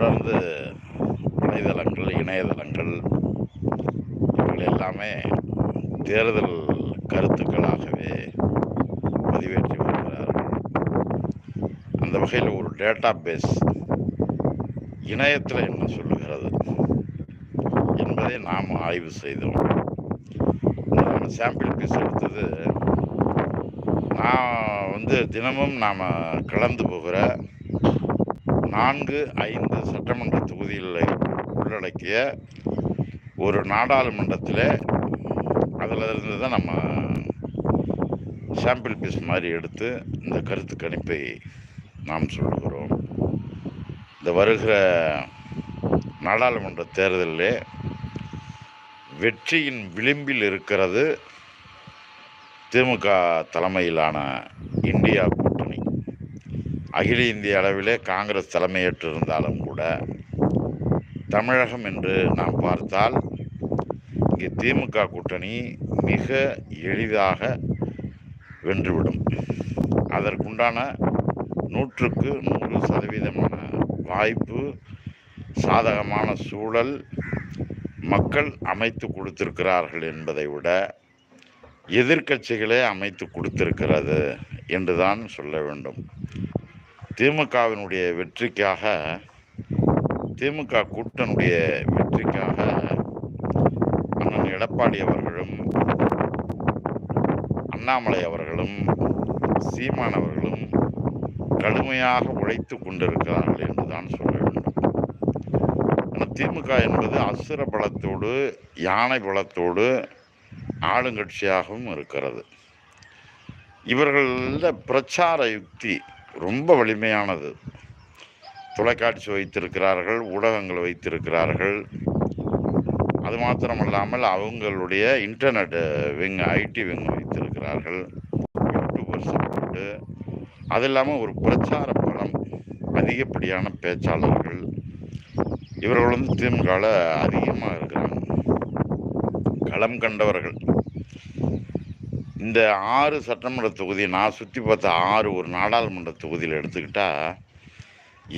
தொடர்ந்து வலைதளங்கள் இணையதளங்கள் இவர்கள் எல்லாமே தேர்தல் கருத்துக்களாகவே பதிவேற்றி வருகிறார்கள். அந்த வகையில் ஒரு டேட்டா பேஸ் இணையத்தில் என்ன சொல்லுகிறது என்பதை நாம் ஆய்வு செய்தோம். நம்ம சாம்பிள் பீஸ் எடுத்தது நான் வந்து தினமும் நாம் கலந்து போகிற நான்கு ஐந்து சட்டமன்ற தொகுதிகளை உள்ளடக்கிய ஒரு நாடாளுமன்றத்தில் அதில் இருந்து தான் நம்ம சாம்பிள் பீஸ் மாதிரி எடுத்து இந்த கருத்து கணிப்பை நாம் சொல்லுகிறோம். இந்த வருகிற நாடாளுமன்ற தேர்தலில் வெற்றியின் விளிம்பில் இருக்கிறது திமுக தலைமையிலான இந்தியா அகில இந்திய அளவிலே காங்கிரஸ் தலைமையேற்றிருந்தாலும் கூட தமிழகம் என்று நாம் பார்த்தால் இங்கே திமுக கூட்டணி மிக எளிதாக வென்றுவிடும். அதற்குண்டான நூற்றுக்கு நூறு சதவீதமான வாய்ப்பு சாதகமான சூழல் மக்கள் அமைத்து கொடுத்திருக்கிறார்கள் என்பதை விட எதிர்க்கட்சிகளே அமைத்து கொடுத்திருக்கிறது என்றுதான் சொல்ல வேண்டும். திமுகவினுடைய வெற்றிக்காக திமுக கூட்டனுடைய வெற்றிக்காக அண்ணன் எடப்பாடி அவர்களும் அண்ணாமலை அவர்களும் சீமான் அவர்களும் கடுமையாக உழைத்து கொண்டிருக்கிறார்கள் என்றுதான் சொல்ல வேண்டும். ஆனால் திமுக என்பது அசுர பலத்தோடு யானை பலத்தோடு ஆளுங்கட்சியாகவும் இருக்கிறது. இவர்களில் பிரச்சார யுக்தி ரொம்ப வலிமையானது. தொலைக்காட்சி வைத்திருக்கிறார்கள் ஊடகங்கள் வைத்திருக்கிறார்கள். அது மாத்திரமல்லாமல் அவங்களுடைய இன்டர்நெட் விங் ஐடி விங் வைத்திருக்கிறார்கள். யூடியூபர்ஸ் போட்டு அது இல்லாமல் ஒரு பிரச்சார பலம் அதிகப்படியான பேச்சாளர்கள். இவர்கள் வந்து திமுகவில் அதிகமாக இருக்கிறாங்க. களம் கண்டவர்கள். இந்த ஆறு சட்டமன்ற தொகுதி நான் சுற்றி பார்த்த ஆறு ஒரு நாடாளுமன்ற தொகுதியில் எடுத்துக்கிட்டால்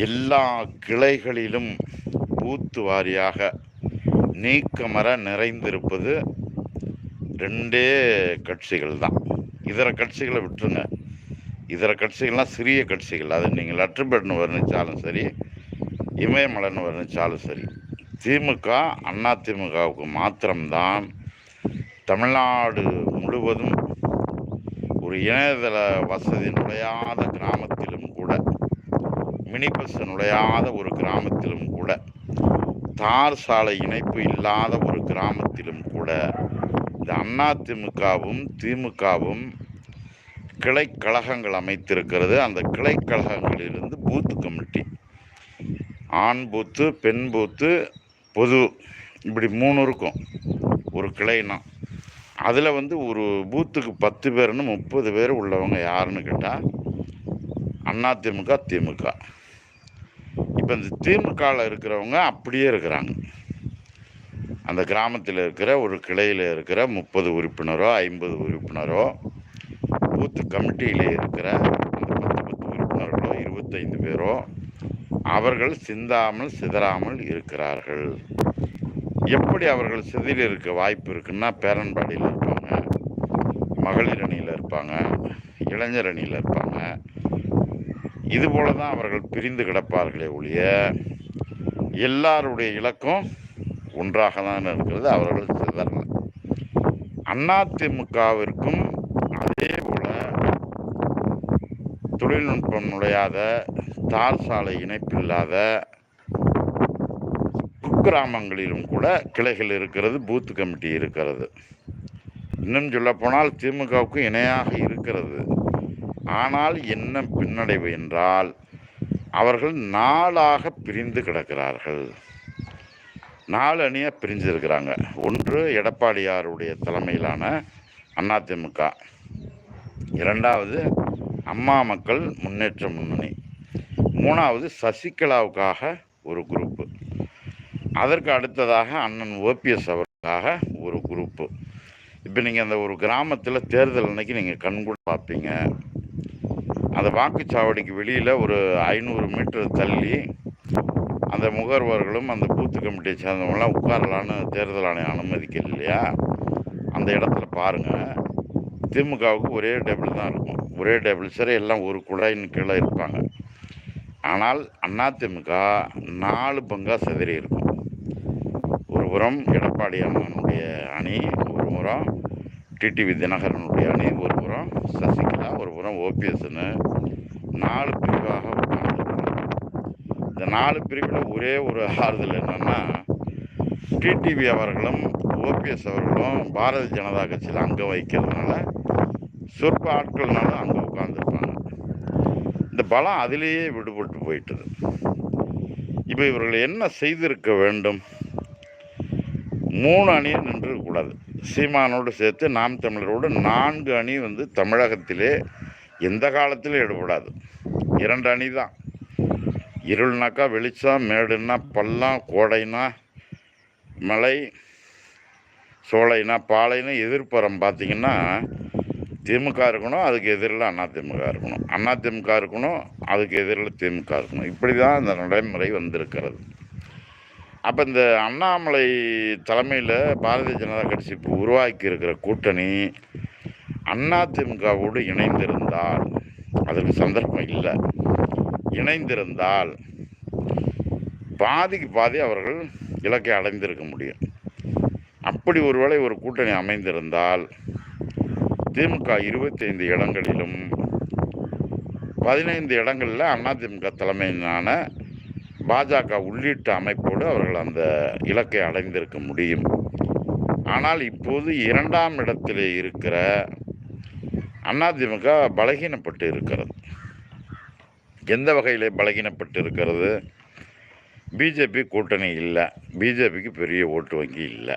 எல்லா கிளைகளிலும் பூத்து வாரியாக நீக்கமர நிறைந்திருப்பது ரெண்டே கட்சிகள் தான். இதர கட்சிகளை விட்டுருங்க. இதர கட்சிகள்லாம் சிறிய கட்சிகள். அது நீங்கள் லட்சுபட்னு வர்ணித்தாலும் சரி இமயமலைன்னு வர்ணித்தாலும் சரி திமுக அண்ணா திமுகவுக்கு மாத்திரம்தான் தமிழ்நாடு முழுவதும் ஒரு இணையதள வசதி நுழையாத கிராமத்திலும் கூட மினி பஸ் நுழையாத ஒரு கிராமத்திலும் கூட தார் சாலை இணைப்பு இல்லாத ஒரு கிராமத்திலும் கூட இந்த அண்ணா திமுகவும் திமுகவும் கிளை கழகங்கள் அமைத்திருக்கிறது. அந்த கிளை கழகங்களிலிருந்து பூத்து கமிட்டி ஆண் பூத்து பெண் பூத்து பொது இப்படி மூணு இருக்கும். ஒரு கிளைனா. அதில் வந்து ஒரு பூத்துக்கு பத்து பேர்னு முப்பது பேர் உள்ளவங்க யாருன்னு கேட்டால் அண்ணா திமுக திமுக. இப்போ இந்த திமுகவில் இருக்கிறவங்க அப்படியே இருக்கிறாங்க. அந்த கிராமத்தில் இருக்கிற ஒரு கிளையில் இருக்கிற முப்பது உறுப்பினரோ ஐம்பது உறுப்பினரோ பூத்து கமிட்டியில் இருக்கிற அந்த பத்து பத்து உறுப்பினர்களோ இருபத்தைந்து பேரோ அவர்கள் சிந்தாமல் சிதறாமல் இருக்கிறார்கள். எப்படி அவர்கள் சிதில் இருக்க வாய்ப்பு இருக்குன்னா பேரன்பாடியில் இருப்பாங்க மகளிர் அணியில் இருப்பாங்க இளைஞர் அணியில் இருப்பாங்க. இது போல தான் அவர்கள் பிரிந்து கிடப்பார்களே ஒழிய எல்லாருடைய இலக்கும் ஒன்றாக தான் இருக்கிறது அவர்கள் சிதறல. அதிமுகவிற்கும் அதே போல தொழில்நுட்பம் நுழையாத தார் சாலை இணைப்பில்லாத குக்கிராமங்களிலும் கூட கிளைகள் இருக்கிறது பூத் கமிட்டி இருக்கிறது. இன்னும் சொல்லப்போனால் திமுகவுக்கு இணையாக இருக்கிறது. ஆனால் என்ன பின்னடைவு என்றால் அவர்கள் நாளாக பிரிந்து கிடக்கிறார்கள். நாலு அணியாக பிரிஞ்சிருக்கிறாங்க. ஒன்று எடப்பாடியாருடைய தலைமையிலான அதிமுக இரண்டாவது அம்மா மக்கள் முன்னேற்ற முன்னணி. மூணாவது சசிகலாவுக்காக ஒரு குரூப். அதற்கு அடுத்ததாக அண்ணன் ஓபிஎஸ் அவர்களுக்காக ஒரு குரூப்பு. இப்போ நீங்கள் அந்த ஒரு கிராமத்தில் தேர்தல் அன்னைக்கு நீங்கள் கண்கூட பார்ப்பீங்க. அந்த வாக்குச்சாவடிக்கு வெளியில் ஒரு ஐநூறு மீட்டர் தள்ளி அந்த முகர்வர்களும் அந்த பூத்து கமிட்டியை சேர்ந்தவங்களாம் உட்காரலான்னு தேர்தல் ஆணையம் அனுமதிக்கல இல்லையா? அந்த இடத்துல பாருங்கள் திமுகவுக்கு ஒரே டேபிள் தான் இருக்கும். ஒரே டேபிள் சரி எல்லாம் ஒரு குழாயின் கீழே இருப்பாங்க. ஆனால் அதிமுக நாலு பங்காக சிதறி இருக்கும். உரம் புறம் எடப்பாடி அம்மனுடைய அணி ஒரு உரம் டிடிவி தினகரனுடைய அணி ஒரு உரம் சசிகலா ஒரு உரம் ஓபிஎஸ்னு நாலு பிரிவாக இந்த நாலு பிரிவில் ஒரே ஒரு ஆறுதல் என்னென்னா டிடிவி அவர்களும் ஓபிஎஸ் அவர்களும் பாரதிய ஜனதா கட்சியில் அங்கே வைக்கிறதுனால சொற்ப ஆட்கள்னாலும் அங்கே உட்காந்துருப்பாங்க இந்த பலம் அதிலேயே விடுபட்டு போயிட்டது. இப்போ இவர்கள் என்ன செய்திருக்க வேண்டும்? மூணு அணியும் நின்றுக்கூடாது சீமானோடு சேர்த்து நாம் தமிழரோடு நான்கு அணி வந்து தமிழகத்திலே எந்த காலத்திலும் ஈடுபடாது இரண்டு அணி தான். இருள்னாக்கா வெளிச்சம் மேடுன்னா பள்ளம் கோடைனா மலை சோலைனா பாலைனா எதிர்ப்புறம் பார்த்தீங்கன்னா திமுக இருக்கணும் அதுக்கு எதிரில் அதிமுக இருக்கணும். அதிமுக இருக்கணும் அதுக்கு எதிரில் திமுக இருக்கணும். இப்படி தான் இந்த நடைமுறை வந்திருக்கிறது. அப்போ இந்த அண்ணாமலை தலைமையில் பாரதிய ஜனதா கட்சி இப்போ உருவாக்கி இருக்கிற கூட்டணி அதிமுகவோடு இணைந்திருந்தால் அதற்கு சந்தர்ப்பம் இல்லை. இணைந்திருந்தால் பாதிக்கு பாதி அவர்கள் இலக்கை அடைந்திருக்க முடியும். அப்படி ஒருவேளை ஒரு கூட்டணி அமைந்திருந்தால் திமுக இருபத்தைந்து இடங்களிலும் பதினைந்து இடங்களில் அதிமுக தலைமையிலான பாஜக உள்ளிட்ட அமைப்போடு அவர்கள் அந்த இலக்கை அடைந்திருக்க முடியும். ஆனால் இப்போது இரண்டாம் இடத்திலே இருக்கிற அதிமுக பலகீனப்பட்டு இருக்கிறது. எந்த வகையிலே பலகீனப்பட்டு இருக்கிறது? பிஜேபி கூட்டணி இல்லை. பிஜேபிக்கு பெரிய ஓட்டு வங்கி இல்லை.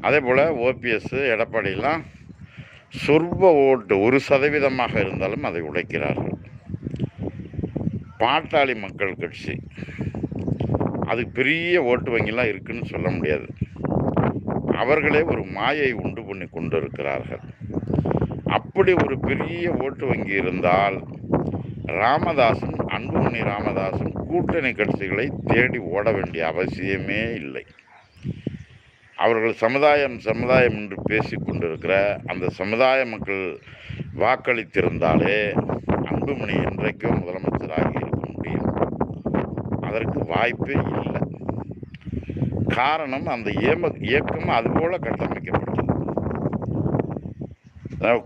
அதே போல் ஓபிஎஸ் எடப்பாடியெல்லாம் சொற்ப ஓட்டு ஒரு சதவீதமாக இருந்தாலும் அதை உடைக்கிறார்கள். பாட்டாளி மக்கள் கட்சி. அது பெரிய ஓட்டு வங்கிலாம் இருக்குன்னு சொல்ல முடியாது. அவர்களே ஒரு மாயை உண்டு பண்ணி கொண்டு இருக்கிறார்கள் அப்படி ஒரு பெரிய ஓட்டு வங்கி இருந்தால் ராமதாசும் அன்புமணி ராமதாசும் கூட்டணி கட்சிகளை தேடி ஓட வேண்டிய அவசியமே இல்லை. அவர்கள் சமுதாயம் சமுதாயம் என்று பேசி கொண்டிருக்கிற அந்த சமுதாய மக்கள் வாக்களித்திருந்தாலே அன்புமணி என்றைக்கும் முதலமைச்சராகி அதற்கு வாய்ப்பே இல்லை. காரணம் அந்த ஏம இயக்கம் அதுபோல கட்டமைக்கப்பட்டது.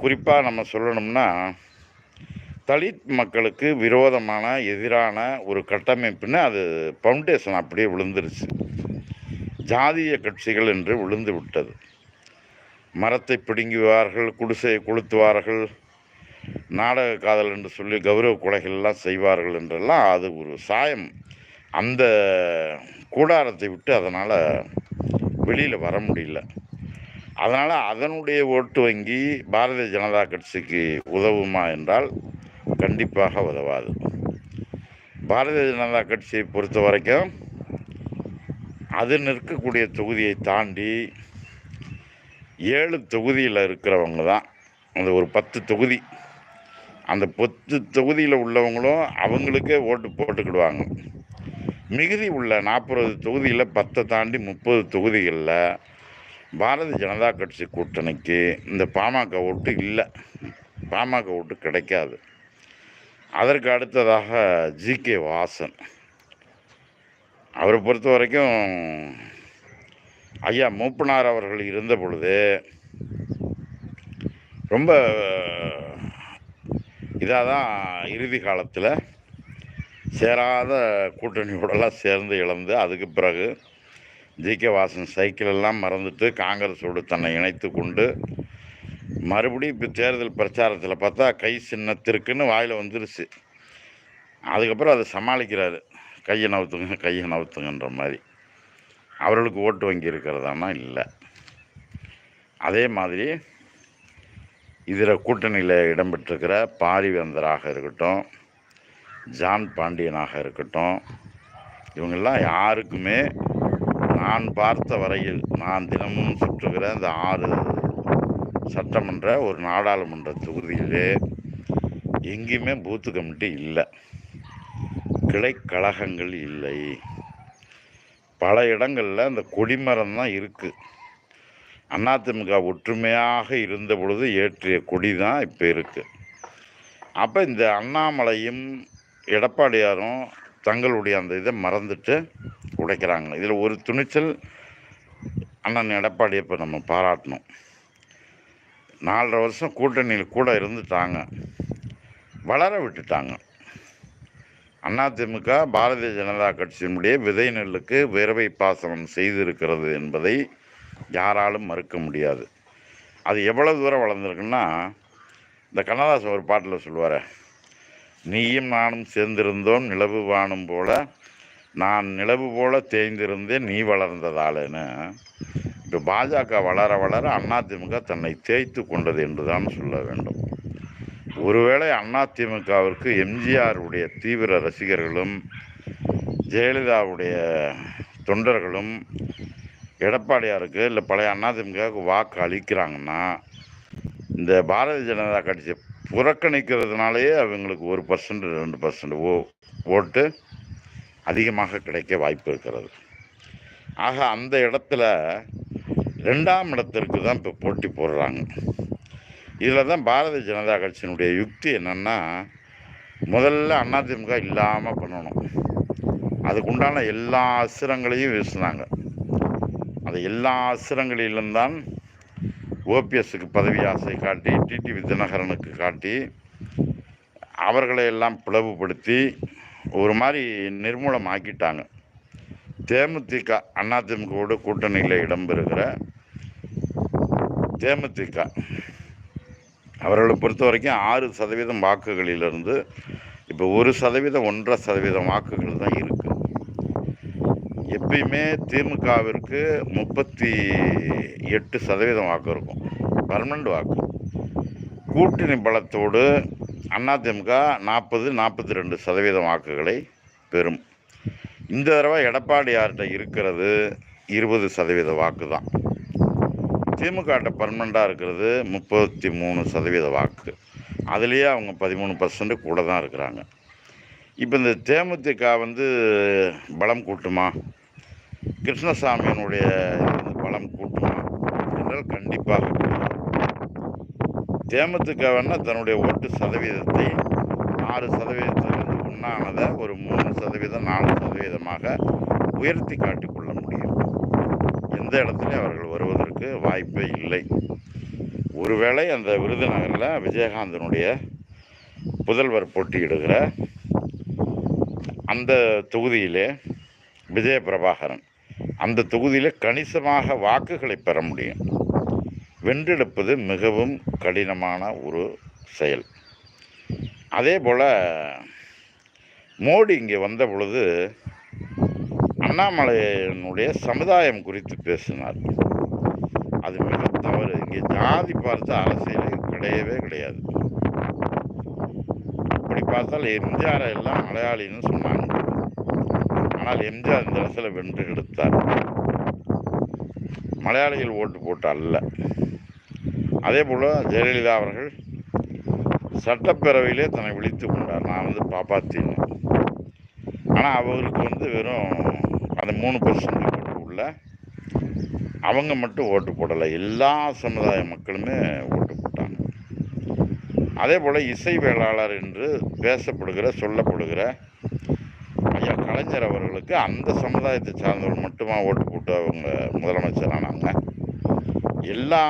குறிப்பாக நம்ம சொல்லணும்னா தலித் மக்களுக்கு விரோதமான எதிரான ஒரு கட்டமைப்புன்னு அது ஃபவுண்டேஷன் அப்படியே விழுந்துருச்சு. ஜாதிய கட்சிகள் என்று விழுந்து விட்டது. மரத்தை பிடுங்குவார்கள் குடிசையை கொளுத்துவார்கள் நாடக காதல் என்று சொல்லி கௌரவ கொலைகள்லாம் செய்வார்கள் என்றெல்லாம் அது ஒரு சாயம். அந்த கூடாரத்தை விட்டு அதனால் வெளியில் வர முடியல. அதனால் அதனுடைய ஓட்டு வங்கி பாரதிய ஜனதா கட்சிக்கு உதவுமா என்றால் கண்டிப்பாக உதவாது. பாரதிய ஜனதா கட்சியை பொறுத்த வரைக்கும் அது நிற்கக்கூடிய தொகுதியை தாண்டி ஏழு தொகுதியில் இருக்கிறவங்க தான். அந்த ஒரு பத்து தொகுதி. அந்த பத்து தொகுதியில் உள்ளவங்களும் அவங்களுக்கே ஓட்டு போட்டுக்கிடுவாங்க. மிகுதி உள்ள நாற்பது தொகுதியில் பத்தை தாண்டி முப்பது தொகுதிகளில் பாரதிய ஜனதா கட்சி கூட்டணிக்கு இந்த பாமக ஓட்டு இல்லை. பாமக ஓட்டு கிடைக்காது. அதற்கு அடுத்ததாக ஜி கே வாசன். அவரை பொறுத்த வரைக்கும் ஐயா மூப்பனார் அவர்கள் இருந்த பொழுது ரொம்ப இதாக தான் இறுதி காலத்தில் சேராத கூட்டணியோடலாம் சேர்ந்து இழந்து அதுக்கு பிறகு ஜி கே வாசன் சைக்கிள் எல்லாம் மறந்துட்டு காங்கிரஸோடு தன்னை இணைத்து கொண்டு மறுபடியும் இப்போ தேர்தல் பிரச்சாரத்தில் பார்த்தா கை சின்னத்திற்குன்னு வாயில் வந்துருச்சு. அதுக்கப்புறம் அதை சமாளிக்கிறாரு. கையை நவுத்துங்க கையை நவுத்துங்கன்ற மாதிரி. அவர்களுக்கு ஓட்டு வங்கி இருக்கிறதானா? இல்லை. அதே மாதிரி இதில் கூட்டணியில் இடம்பெற்றிருக்கிற பாரிவேந்தராக இருக்கட்டும் ஜான் பாண்டியனாக இருக்கட்டும். இவங்கெல்லாம் யாருக்குமே நான் பார்த்த வரையில் நான் தினமும் சுற்றுகிற இந்த ஆறு சட்டமன்ற ஒரு நாடாளுமன்ற தொகுதியிலே எங்கேயுமே பூத்து கமிட்டி இல்லை. கிளை கழகங்கள் இல்லை. பல இடங்களில் அந்த கொடிமரம் தான் இருக்குது அதிமுக ஒற்றுமையாக இருந்த பொழுது ஏற்றிய கொடி தான் இப்போ இருக்குது அப்போ இந்த அண்ணாமலையும் எடப்பாடியாரும் தங்களுடைய அந்த இதை மறந்துட்டு உடைக்கிறாங்க. இதில் ஒரு துணிச்சல் அண்ணன் எடப்பாடியை இப்போ நம்ம பாராட்டணும். நாலரை வருஷம் கூட்டணியில் கூட இருந்துட்டாங்க. வளர விட்டுட்டாங்க. அதிமுக பாரதிய ஜனதா கட்சியினுடைய விதை நெல்லுக்கு விரவை பாசனம் செய்திருக்கிறது என்பதை யாராலும் மறுக்க முடியாது. அது எவ்வளோ தூரம் வளர்ந்துருக்குன்னா இந்த கண்ணதாசன் ஒரு பாட்டில் சொல்லுவார் நீயும் நானும் சேர்ந்திருந்தோம் நிலவு வானும் போல. நான் நிலவு போல தேய்ந்திருந்தேன் நீ வளர்ந்ததாலேன்னு. இப்போ பாஜக வளர வளர அதிமுக தன்னை தேய்த்து கொண்டது என்றுதான் சொல்ல வேண்டும். ஒருவேளை அதிமுகவிற்கு எம்ஜிஆருடைய தீவிர ரசிகர்களும் ஜெயலலிதாவுடைய தொண்டர்களும் எடப்பாடியாருக்கு இல்லை பழைய அதிமுகவுக்கு வாக்கு அளிக்கிறாங்கன்னா இந்த பாரதிய ஜனதா கட்சியை புறக்கணிக்கிறதுனாலேயே அவங்களுக்கு ஒரு பர்சன்ட் ரெண்டு பர்சன்ட் ஓ ஓட்டு அதிகமாக கிடைக்க வாய்ப்பு இருக்கிறது. ஆக அந்த இடத்துல ரெண்டாம் இடத்திற்கு தான் இப்போ போட்டி போடுறாங்க. இதில் தான் பாரதிய ஜனதா கட்சியினுடைய யுக்தி என்னென்னா முதல்ல அதிமுக இல்லாமல் பண்ணணும். அதுக்குண்டான எல்லா அசுரங்களையும் வீசினாங்க. அந்த எல்லா அசுரங்களிலும் தான் ஓபிஎஸ்க்கு பதவி ஆசை காட்டி டிடிவி தினகரனுக்கு காட்டி அவர்களை எல்லாம் பிளவுபடுத்தி ஒரு மாதிரி நிர்மூலம் ஆக்கிட்டாங்க தேமுதிக அதிமுகவோட கூட்டணியில் இடம்பெறுகிற தேமுதிக அவர்களை பொறுத்த வரைக்கும் ஆறு சதவீதம் வாக்குகளிலிருந்து இப்போ ஒரு சதவீதம் ஒன்றரை சதவீதம் வாக்குகள் தான் இருக்குது எப்பயுமே திமுகவிற்கு முப்பத்தி எட்டு சதவீதம் வாக்கு இருக்கும். பர்மனண்ட் வாக்கு. கூட்டணி பலத்தோடு அதிமுக நாற்பது நாற்பத்தி ரெண்டு சதவீதம் வாக்குகளை பெறும். இந்த தடவை எடப்பாடியார்கிட்ட இருக்கிறது இருபது சதவீத வாக்கு தான். திமுகட்ட பர்மனெண்ட்டாக இருக்கிறது முப்பத்தி மூணு சதவீத வாக்கு. அதுலேயே அவங்க பதிமூணு பர்சன்ட் கூட தான் இருக்கிறாங்க. இப்போ இந்த தேமுதிக வந்து பலம் கூட்டுமா? கிருஷ்ணசாமியினுடைய பலம் கூட்டுமா? என்றால் கண்டிப்பாக கூடாது தேமுதிக வேணால் தன்னுடைய ஓட்டு சதவீதத்தை ஆறு சதவீதத்திலிருந்து ஒன்றானதை ஒரு மூணு சதவீதம் நாலு சதவீதமாக உயர்த்தி காட்டிக்கொள்ள முடியும். எந்த இடத்துலையும் அவர்கள் வருவதற்கு வாய்ப்பே இல்லை. ஒருவேளை அந்த விருதுநகரில் விஜயகாந்தனுடைய புதல்வர் போட்டியிடுகிற அந்த தொகுதியிலே விஜய பிரபாகரன் அந்த தொகுதியில் கணிசமாக வாக்குகளை பெற முடியும். வென்றெடுப்பது மிகவும் கடினமான ஒரு செயல். அதே போல் மோடி இங்கே வந்த பொழுது அண்ணாமலையினுடைய சமுதாயம் குறித்து பேசினார். அது மிக தவறு. இங்கே ஜாதி பார்த்த அரசியல் கிடையவே கிடையாது. பார்த்தால் எம்ஜிஆரை எல்லாம் மலையாளின்னு சொன்னாங்க. ஆனால் எம்ஜிஆர் இந்த இடத்துல வென்று எடுத்தார் மலையாளிகள் ஓட்டு போட்டு அல்ல. அதே போல் ஜெயலலிதா அவர்கள் சட்டப்பேரவையிலே தன்னை விழித்து கொண்டார். நான் வந்து பாப்பாத்தின்னு. ஆனால் அவருக்கு வந்து வெறும் அந்த மூணு பர்சன்ட் ஓட்டு உள்ள அவங்க மட்டும் ஓட்டு போடலை. எல்லா சமுதாய மக்களுமே ஓட்டு அதே போல் இசை வேளாளர் என்று பேசப்படுகிற சொல்லப்படுகிற ஐயா கலைஞர் அவர்களுக்கு அந்த சமுதாயத்தை சார்ந்தவர்கள் மட்டுமா ஓட்டு போட்டு அவங்க முதலமைச்சரானாங்க. எல்லா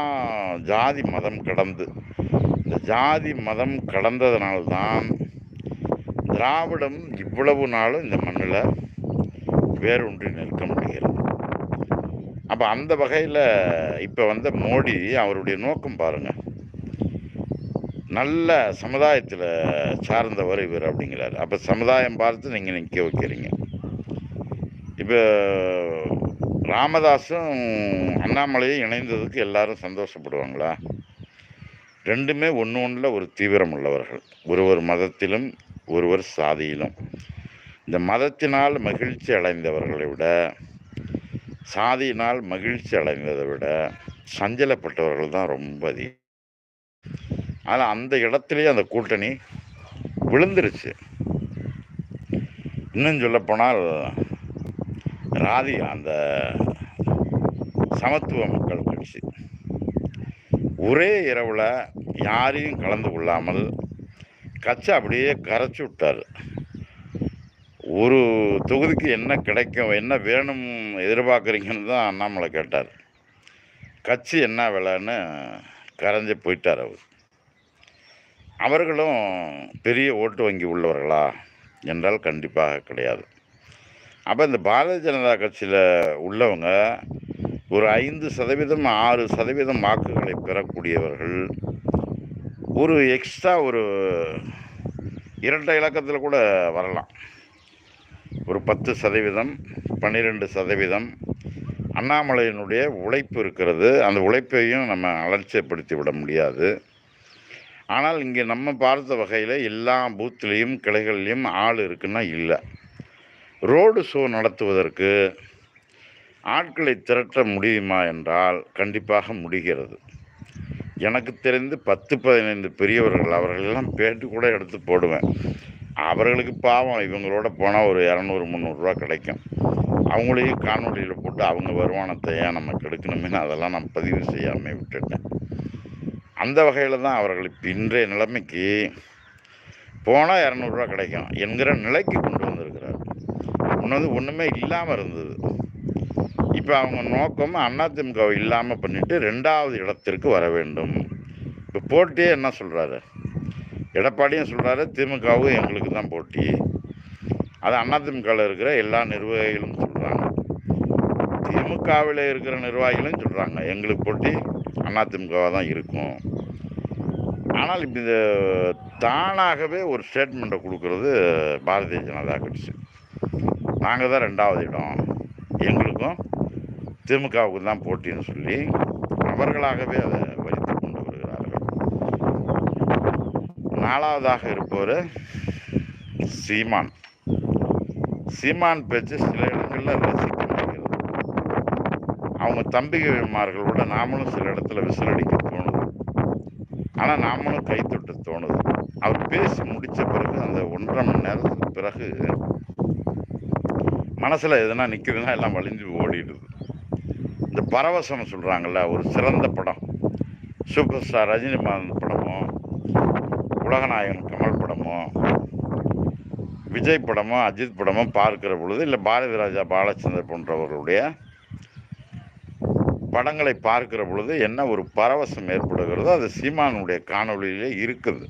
ஜாதி மதம் கடந்து இந்த ஜாதி மதம் கடந்ததுனால்தான் திராவிடம் இவ்வளவு நாளும் இந்த மண்ணில் வேரூன்றி நிற்க முடிகிறது. அப்போ அந்த வகையில் இப்போ வந்த மோடி அவருடைய நோக்கம் பாருங்கள் நல்ல சமுதாயத்தில் சார்ந்தவர் இவர் அப்படிங்கிறார். அப்போ சமுதாயம் பார்த்து நீங்கள் நிற்க வைக்கிறீங்க. இப்போ ராமதாஸும் அண்ணாமலையும் இணைந்ததுக்கு எல்லாரும் சந்தோஷப்படுவாங்களா? ரெண்டுமே ஒன்று ஒன்றில் ஒரு தீவிரம் உள்ளவர்கள். ஒருவர் மதத்திலும் ஒருவர் சாதியிலும். இந்த மதத்தினால் மகிழ்ச்சி அடைந்தவர்களை விட சாதியினால் மகிழ்ச்சி அடைந்ததை விட சஞ்சலப்பட்டவர்கள் தான் ரொம்ப அதிகம். ஆனால் அந்த இடத்துலையே அந்த கூட்டணி விழுந்துருச்சு. இன்னும் சொல்லப்போனால் ராதி அந்த சமத்துவ மக்கள் கட்சி. ஒரே இரவில் யாரையும் கலந்து கொள்ளாமல் கட்சி அப்படியே கரைச்சி விட்டார். ஒரு தொகுதிக்கு என்ன கிடைக்கும் என்ன வேணும் எதிர்பார்க்குறீங்கன்னு தான் அண்ணாமலை கேட்டார். கட்சி என்ன விலைன்னு கரைஞ்சு போயிட்டார் அவர். அவர்களும் பெரிய ஓட்டு வங்கி உள்ளவர்களா என்றால் கண்டிப்பாக கிடையாது. அப்போ இந்த பாரதிய ஜனதா கட்சியில் உள்ளவங்க ஒரு ஐந்து சதவீதம் ஆறு சதவீதம் வாக்குகளை பெறக்கூடியவர்கள் ஒரு எக்ஸ்ட்ரா ஒரு இரட்டை இலக்கத்தில் கூட வரலாம். ஒரு பத்து சதவீதம் பன்னிரெண்டு சதவீதம் அண்ணாமலையினுடைய உழைப்பு இருக்கிறது. அந்த உழைப்பையும் நம்ம அலட்சியப்படுத்தி விட முடியாது. ஆனால் இங்கே நம்ம பார்த்த வகையில் எல்லா பூத்துலேயும் கிளைகள்லையும் ஆள் இருக்குன்னா இல்லை. ரோடு ஷோ நடத்துவதற்கு ஆட்களை திரட்ட முடியுமா என்றால் கண்டிப்பாக முடிகிறது. எனக்கு தெரிந்து பத்து பதினைந்து பெரியவர்கள் அவர்களெல்லாம் பேட்டு கூட எடுத்து போடுவேன். அவர்களுக்கு பாவம் இவங்களோட போனால் ஒரு இரநூறு முந்நூறுரூவா கிடைக்கும். அவங்களையும் காணொலியில் போட்டு அவங்க வருமானத்தை ஏன் நம்ம கெடுக்கணுமே அதெல்லாம் நான் பதிவு செய்யாமல் விட்டுட்டேன். அந்த வகையில் தான் அவர்கள் இன்றைய நிலைமைக்கு போனால் இரநூறுவா கிடைக்கும் என்கிற நிலைக்கு கொண்டு வந்திருக்கிறார். முன்ன வந்து ஒன்றுமே இல்லாமல் இருந்தது. இப்போ அவங்க நோக்கம் அதிமுகவை இல்லாமல் பண்ணிவிட்டு ரெண்டாவது இடத்திற்கு வர வேண்டும். இப்போ போட்டியே என்ன சொல்கிறாரு எடப்பாடியும் சொல்கிறாரு திமுகவும் எங்களுக்கு தான் போட்டி. அது அதிமுகவில் இருக்கிற எல்லா நிர்வாகிகளும் சொல்கிறாங்க திமுகவில் இருக்கிற நிர்வாகிகளும் சொல்கிறாங்க எங்களுக்கு போட்டி அதிமுகவாக தான் இருக்கும். ஆனால் இப்போ இது தானாகவே ஒரு ஸ்டேட்மெண்ட்டை கொடுக்கறது பாரதிய ஜனதா கட்சி. நாங்கள் தான் ரெண்டாவது இடம். எங்களுக்கும் திமுகவுக்கு தான் போட்டின்னு சொல்லி அவர்களாகவே அதை வலித்து கொண்டு வருகிறார்கள். நாலாவதாக இருப்பவர் சீமான். சீமான் பேச்சு சில இடங்களில் ரசிக்க அவங்க தம்பிகைமார்களோட நாமளும் சில இடத்துல விசிலடிக்க தோணுது. ஆனால் நாமளும் கை தொட்டு தோணுது. அவர் பேசி முடித்த பிறகு அந்த ஒன்றரை மணி நேரத்துக்கு பிறகு மனசில் எதுனா நிற்குதுன்னா எல்லாம் வழிஞ்சு ஓடிடுது. இந்த பரவசம் சொல்கிறாங்கல்ல ஒரு சிறந்த படம். சூப்பர் ஸ்டார் ரஜினிகாந்த் படமோ உலகநாயகன் கமல் படமோ விஜய் படமோ அஜித் படமோ பார்க்கிற பொழுது இல்லை பாரதி ராஜா பாலச்சந்தர் போன்றவர்களுடைய படங்களை பார்க்கிற பொழுது என்ன ஒரு பரவசம் ஏற்படுகிறதோ அது சீமானுடைய காணொலியிலே இருக்குது.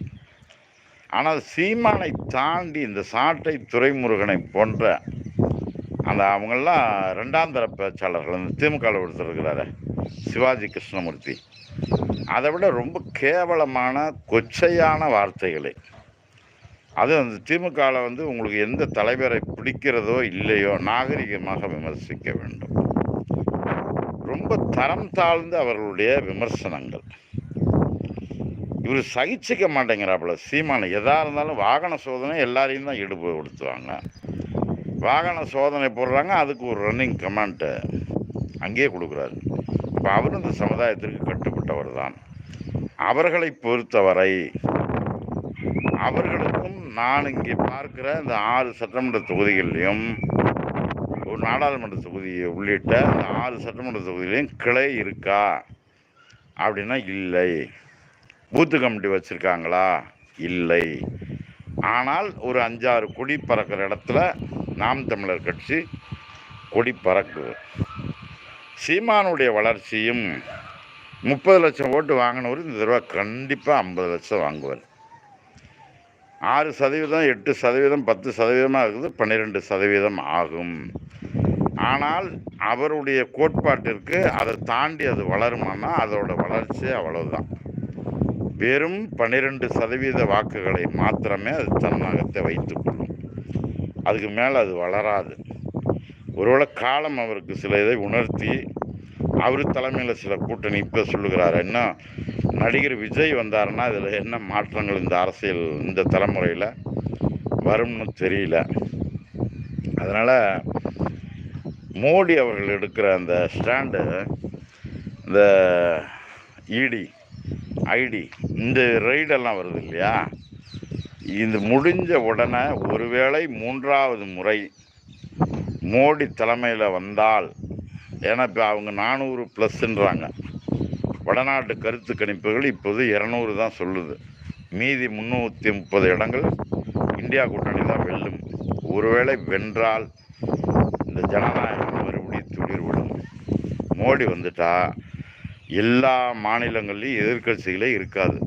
ஆனால் சீமானை தாண்டி இந்த சாட்டை துரைமுருகனை போன்ற அந்த அவங்கெல்லாம் ரெண்டாம் தர பேச்சாளர்கள் அந்த திமுகவில் ஒருத்தர் இருக்கிறாரு சிவாஜி கிருஷ்ணமூர்த்தி. அதை விட ரொம்ப கேவலமான கொச்சையான வார்த்தைகளை. அது அந்த திமுகவில் வந்து உங்களுக்கு எந்த தலைவரை பிடிக்கிறதோ இல்லையோ நாகரிகமாக விமர்சிக்க வேண்டும். ரொம்ப தரம் தாழ்ந்த அவர்களுடைய விமர்சனங்கள். இவர் சகிச்சிக்க மாட்டேங்கிறாப்புல. சீமானை எதாக இருந்தாலும் வாகன சோதனை எல்லாரையும் தான் ஈடுபடுத்துவாங்க வாகன சோதனை போடுறாங்க அதுக்கு ஒரு ரன்னிங் கமாண்ட்டை அங்கேயே கொடுக்குறாரு. இப்போ அவரும் இந்த சமுதாயத்திற்கு கட்டுப்பட்டவர் தான். அவர்களை பொறுத்தவரை அவர்களுக்கும் நான் இங்கே பார்க்குற இந்த ஆறு சட்டமன்ற தொகுதிகள்லையும் நாடாளுமன்ற தொகுதி உள்ளிட்ட ஆறு சட்டமன்ற தொகுதியிலையும் கிளை இருக்கா? அப்படின்னா இல்லை. பூத்து கமிட்டி வச்சுருக்காங்களா? இல்லை. ஆனால் ஒரு அஞ்சாறு கொடி பறக்கிற இடத்துல நாம் தமிழர் கட்சி கொடி பறக்குது. சீமானுடைய வளர்ச்சியும் முப்பது லட்சம் ஓட்டு வாங்கினவர் இந்த தடவை கண்டிப்பாக ஐம்பது லட்சம் வாங்குவார். ஆறு சதவீதம் எட்டு சதவீதம் பத்து சதவீதமாக இருக்குது பன்னிரெண்டு சதவீதம் ஆகும். ஆனால் அவருடைய கோட்பாட்டிற்கு அதை தாண்டி அது வளருமானா அதோட வளர்ச்சி அவ்வளவுதான். வெறும் பன்னிரெண்டு சதவீத வாக்குகளை மாத்திரமே அது தன்னகத்தை வைத்துக்கொள்ளும் அதுக்கு மேலே அது வளராது. ஒருவேளை காலம் அவருக்கு சில இதை உணர்த்தி அவர் தலைமையில் சில கூட்டணி இப்போ சொல்லுகிறார். என்ன? நடிகர் விஜய் வந்தாருன்னா இதில் என்ன மாற்றங்கள் இந்த அரசியல் இந்த தலைமுறையில்? வரும்னு தெரியல. அதனால் மோடி அவர்கள் எடுக்கிற அந்த ஸ்டாண்டு இந்த இடி ஐடி இந்த ரைடெல்லாம் வருது இல்லையா? இது முடிஞ்ச உடனே ஒருவேளை மூன்றாவது முறை மோடி தலைமையில் வந்தால் ஏன்னா இப்போ அவங்க நானூறு ப்ளஸ்ன்றாங்க வடநாட்டு கருத்து கணிப்புகள் இப்போது இரநூறு தான் சொல்லுது. மீதி முந்நூற்றி முப்பது இடங்கள் இந்தியா கூட்டணி தான் வெல்லும். ஒருவேளை வென்றால் இந்த ஜனநாயகம் மறுபடியும் துளிர் விடும் மோடி வந்துட்டா எல்லா மாநிலங்கள்லையும் எதிர்க்கட்சிகளே இருக்காது.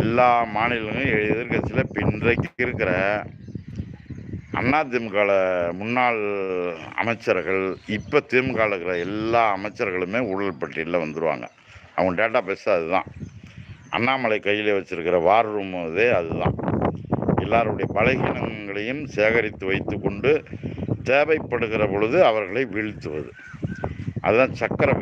எல்லா மாநிலங்களும் எதிர்க்கட்சியில் இப்போ இன்றைக்கு இருக்கிற அதிமுகவில் முன்னாள் அமைச்சர்கள் இப்போ திமுகவில் இருக்கிற எல்லா அமைச்சர்களுமே ஊழல் பட்டியலில் வந்துடுவாங்க அவங்க டேட்டா பேஸ் அதுதான். அண்ணாமலை கையில் வச்சுருக்கிற வார் ரூம் இதே அதுதான். எல்லாருடைய பலகீனங்களையும் சேகரித்து வைத்து கொண்டு தேவைப்படுகிற பொழுது அவர்களை வீழ்த்துவது. அதுதான் சக்கர